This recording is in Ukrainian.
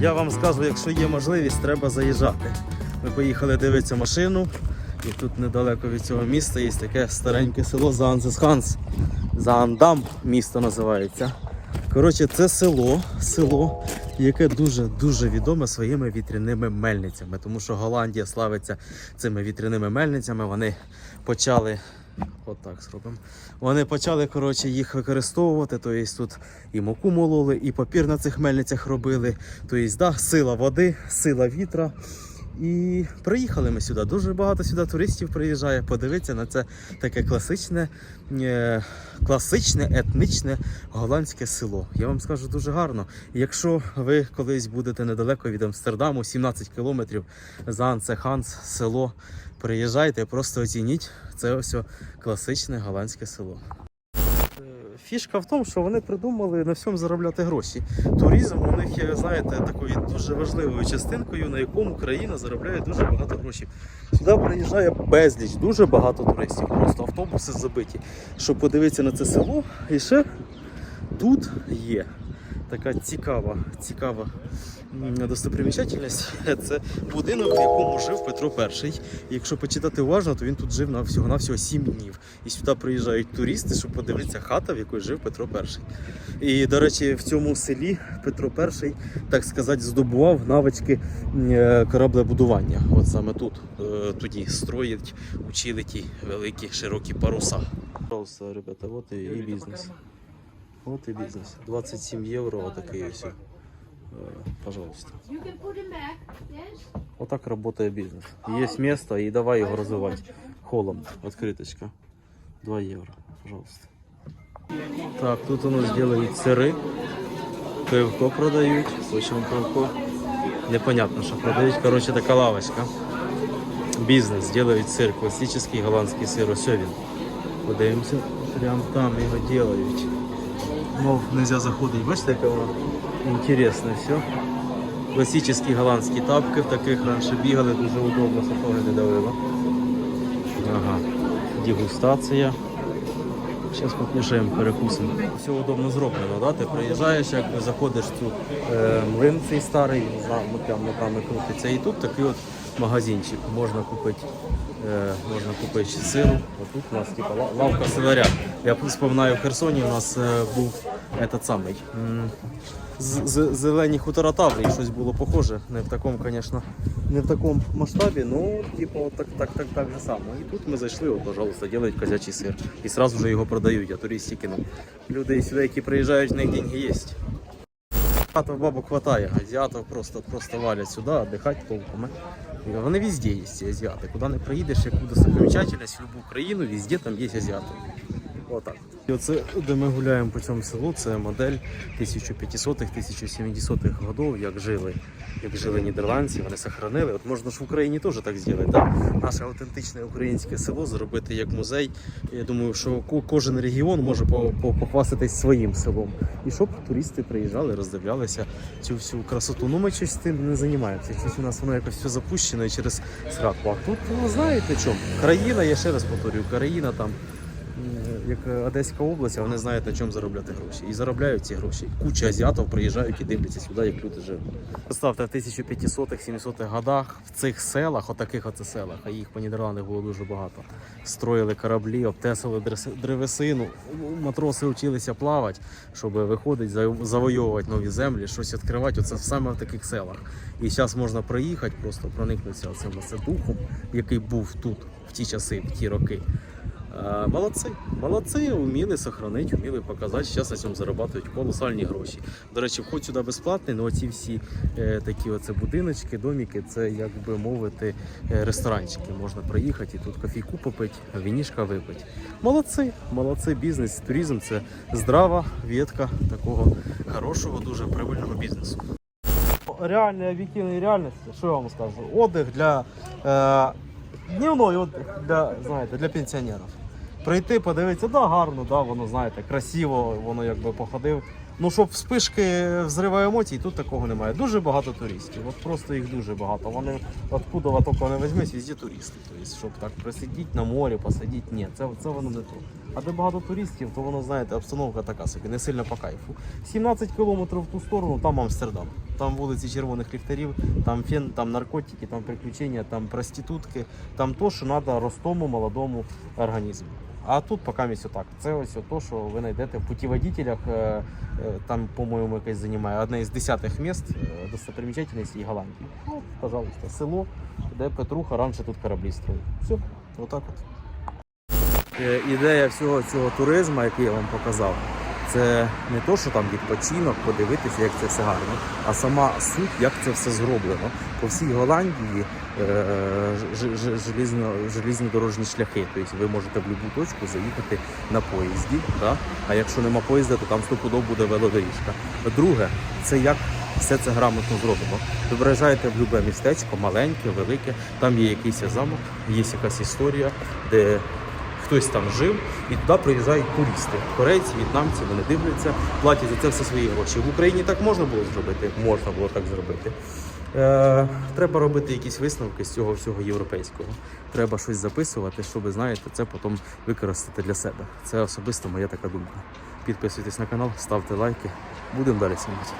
я вам скажу, якщо є можливість, треба заїжджати. Ми поїхали дивитися машину, і тут недалеко від цього міста є таке стареньке село Заанзесханс. Заандам місто називається. Коротше, це село, село, яке дуже-дуже відоме своїми вітряними мельницями, тому що Голландія славиться цими вітряними мельницями. Вони почали. Отак зробимо. Вони почали коротше, їх використовувати. Тобто тут і муку мололи, і папір на цих мельницях робили. Тобто, да, сила води, сила вітра. І приїхали ми сюди. Дуже багато сюди туристів приїжджає. Подивитися на це таке класичне, е, класичне етнічне голландське село. Я вам скажу дуже гарно. Якщо ви колись будете недалеко від Амстердаму, 17 кілометрів за Ханс, село, приїжджайте, просто оцініть. Це ось класичне голландське село. Фішка в тому, що вони придумали на всьому заробляти гроші. Туризм у них є, знаєте, такою дуже важливою частинкою, на якому країна заробляє дуже багато грошей. Сюди приїжджає безліч, дуже багато туристів. Просто автобуси забиті. Щоб подивитися на це село, і ще тут є така цікава, цікава достопримічательність. Це будинок, в якому жив Петро І. Якщо почитати уважно, то він тут жив на всього навсього 7 днів. І сюди приїжджають туристи, щоб подивитися хата, в якій жив Петро І. І, до речі, в цьому селі Петро І, так сказати, здобував навички е, кораблебудування. От саме тут е, тоді строїть, учили ті великі широкі паруса. Пожалуйста, ребята, от і бізнес. От і бізнес. 27 євро, отакий ось. Е, Пожалуйста. You can put him back, yes? Отак працює бізнес. Є місто і давай його розвивати. Холом, відкриточка. 2 євро, пожалуйста. Так, тут у нас делають сири. Пивко продають. Хочемо пивко. Непонятно, що продають. Коротше, така лавочка. Бізнес, делають сир, класичний голландський сир. Ось він. Подивимося, прямо там його делають. Мов нельзя заходити. Бачите, яке воно інтересне все. Класичні голландські тапки, в таких раніше бігали, дуже удобно, сапоги не давило. Ага. Дегустація. Зараз покушаємо, перекусимо. Все удобно зроблено, да? ти приїжджаєш, якби заходиш в цю е, млин цей старий, за ногами крутиться. І тут такий от магазинчик. Можна купити, е, можна купити сиру. Отут у нас типа, лавка силаря. Я вспоминаю, в Херсоні у нас е, був этот самий. зелені хутора Таврії, щось було похоже. Не в такому, звісно, не в такому масштабі, ну, типу, так, так, так, так же само. І тут ми зайшли, от, пожалуйста, делають козячий сир. І сразу же його продають, а туристи кинув. Люди сюди, які приїжджають, в них деньги є. Азіатів бабок хватає, азіатів просто, просто валять сюди, віддихати толком. Вони везде є ці азіати. Куди не приїдеш, яку достопримечательність, в будь-яку країну, везде там є азіати. Отак. І оце, де ми гуляємо по цьому селу, це модель 1500-1070-х годов, як жили, як жили нідерландці, вони сохранили. От можна ж в Україні теж так зробити. Да? Наше автентичне українське село зробити як музей. Я думаю, що кожен регіон може по- по- похвастатись своїм селом. І щоб туристи приїжджали, роздивлялися цю всю красоту. Ну ми щось цим не займаємося. Щось у нас воно якось все запущено через сраку. А тут ну, знаєте чому? Країна, я ще раз повторюю, країна там як Одеська область, вони знають на чому заробляти гроші. І заробляють ці гроші. Куча азіатів приїжджають і дивляться сюди, як люди живуть. Представте, в 1500-700-х годах в цих селах, отаких оце селах, а їх по Нідерландах було дуже багато. Строїли кораблі, обтесили древесину, матроси вчилися плавати, щоб виходить, заво- завойовувати нові землі, щось відкривати. Оце саме в таких селах. І зараз можна проїхати, просто проникнутися цим духом, який був тут в ті часи, в ті роки. Е, Молодці, молодці, вміли сохранити, вміли показати. Зараз на цьому заробляють колосальні гроші. До речі, вход сюди безплатний, але ці всі е, такі оце будиночки, домики, це як би мовити е, ресторанчики. Можна приїхати і тут кофійку попити, вінішка випити. Молодці, молодці, бізнес, туризм це здрава ветка такого хорошого, дуже прибильного бізнесу. Реальні об'єктивні реальності, що я вам скажу? Отдих для е, дневний отдих для, знаєте, для пенсіонерів. Прийти, подивитися, да, гарно, да, воно знаєте, красиво, воно якби походив. Ну, щоб вспишки взрива емоцій, тут такого немає. Дуже багато туристів. От просто їх дуже багато. Вони откуда тільки не візьмись, везде туристи. Тобто, щоб так присидіти на морі, посидіти, ні, це, це воно не то. А де багато туристів, то воно, знаєте, обстановка така собі, не сильно по кайфу. 17 кілометрів в ту сторону, там Амстердам. Там вулиці червоних ліхтарів, там фен, там наркотики, там приключення, там проститутки, там то, що треба ростому молодому організму. А тут поки місць отак. Це ось то, що ви знайдете в путіводителях. е, е, Там, по-моєму, якесь займає одне із десятих міст е, достопримечательностей Голландії. Ну, пожалуйста, село, де Петруха раніше тут кораблі строїв. Все, отак от. Ідея всього цього туризму, який я вам показав, це не то, що там відпочинок, подивитися, як це все гарно, а сама суть, як це все зроблено. По всій Голландії е, ж- ж- желізнодорожні шляхи. Тобто ви можете в будь-яку точку заїхати на поїзді. Да? А якщо нема поїзда, то там стопудов буде велодоріжка. Друге, це як все це грамотно зроблено. Ви приїжджаєте в будь-яке містечко, маленьке, велике, там є якийсь замок, є якась історія, де хтось там жив, і туди приїжджають туристи. Корейці, в'єтнамці, вони дивляться, платять за це все свої гроші. В Україні так можна було зробити? Можна було так зробити. Е, треба робити якісь висновки з цього всього європейського. Треба щось записувати, щоб знаєте, це потім використати для себе. Це особисто моя така думка. Підписуйтесь на канал, ставте лайки. Будемо далі знімати.